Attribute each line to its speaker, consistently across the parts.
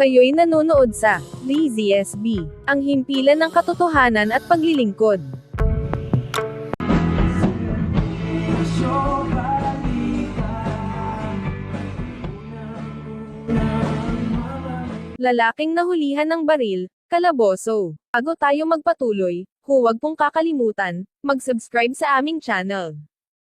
Speaker 1: Kayo'y nanonood sa DZSB, ang himpilan ng katotohanan at paglilingkod. Lalaking nahulihan ng baril, kalaboso. Bago tayo magpatuloy, huwag pong kakalimutan, mag-subscribe sa aming channel.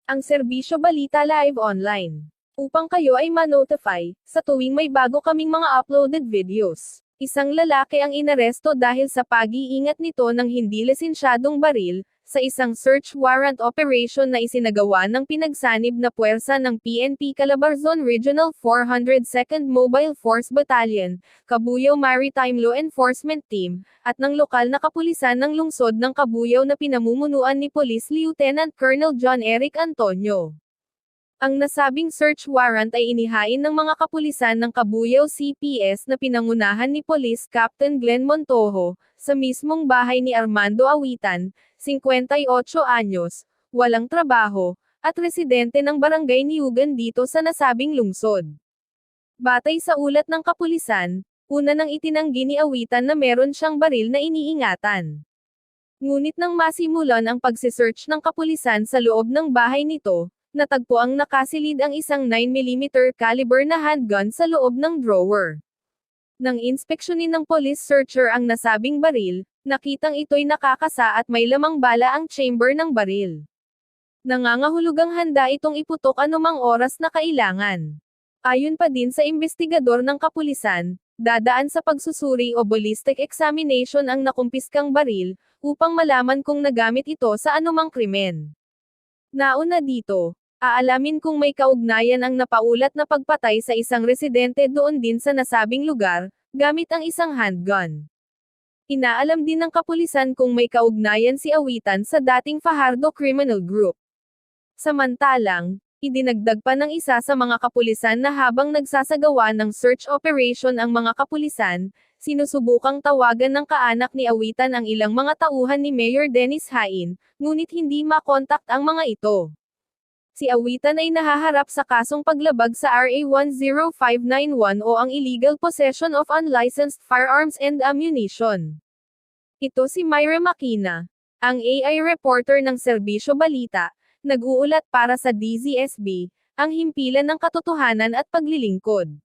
Speaker 1: Ang Serbisyo Balita Live Online. Upang kayo ay ma-notify, sa tuwing may bago kaming mga uploaded videos. Isang lalaki ang inaresto dahil sa pag-iingat nito ng hindi lisensyadong baril, sa isang search warrant operation na isinagawa ng pinagsanib na puwersa ng PNP Calabarzon Regional 402nd Mobile Force Battalion, Kabuyaw Maritime Law Enforcement Team, at ng lokal na kapulisan ng lungsod ng Kabuyaw na pinamumunuan ni Police Lieutenant Colonel John Eric Antonio. Ang nasabing search warrant ay inihain ng mga kapulisan ng Kabuyaw CPS na pinangunahan ni Police Captain Glenn Montojo, sa mismong bahay ni Armando Awitan, 58 anyos, walang trabaho, at residente ng barangay Niugan dito sa nasabing lungsod. Batay sa ulat ng kapulisan, una nang itinanggi ni Awitan na meron siyang baril na iniingatan. Ngunit nang masimulan ang pagsisearch ng kapulisan sa loob ng bahay nito, natagpo ang nakasilid ang isang 9mm caliber na handgun sa loob ng drawer. Nang inspeksyonin ng police searcher ang nasabing baril, nakitang ito'y nakakasa at may lamang bala ang chamber ng baril. Nangangahulugang handa itong iputok anumang oras na kailangan. Ayon pa din sa investigador ng kapulisan, dadaan sa pagsusuri o ballistic examination ang nakumpiskang baril, upang malaman kung nagamit ito sa anumang krimen. Nauna dito, aalamin kung may kaugnayan ang napaulat na pagpatay sa isang residente doon din sa nasabing lugar, gamit ang isang handgun. Inaalam din ng kapulisan kung may kaugnayan si Awitan sa dating Fajardo Criminal Group. Samantalang, idinagdag pa ng isa sa mga kapulisan na habang nagsasagawa ng search operation ang mga kapulisan, sinusubukang tawagan ng kaanak ni Awitan ang ilang mga tauhan ni Mayor Dennis Hain, ngunit hindi makontakt ang mga ito. Si Awitan ay nahaharap sa kasong paglabag sa RA 10591 o ang illegal possession of unlicensed firearms and ammunition. Ito si Myra Makina, ang AI reporter ng Serbisyo Balita, nag-uulat para sa DZSB, ang himpilan ng katotohanan at paglilingkod.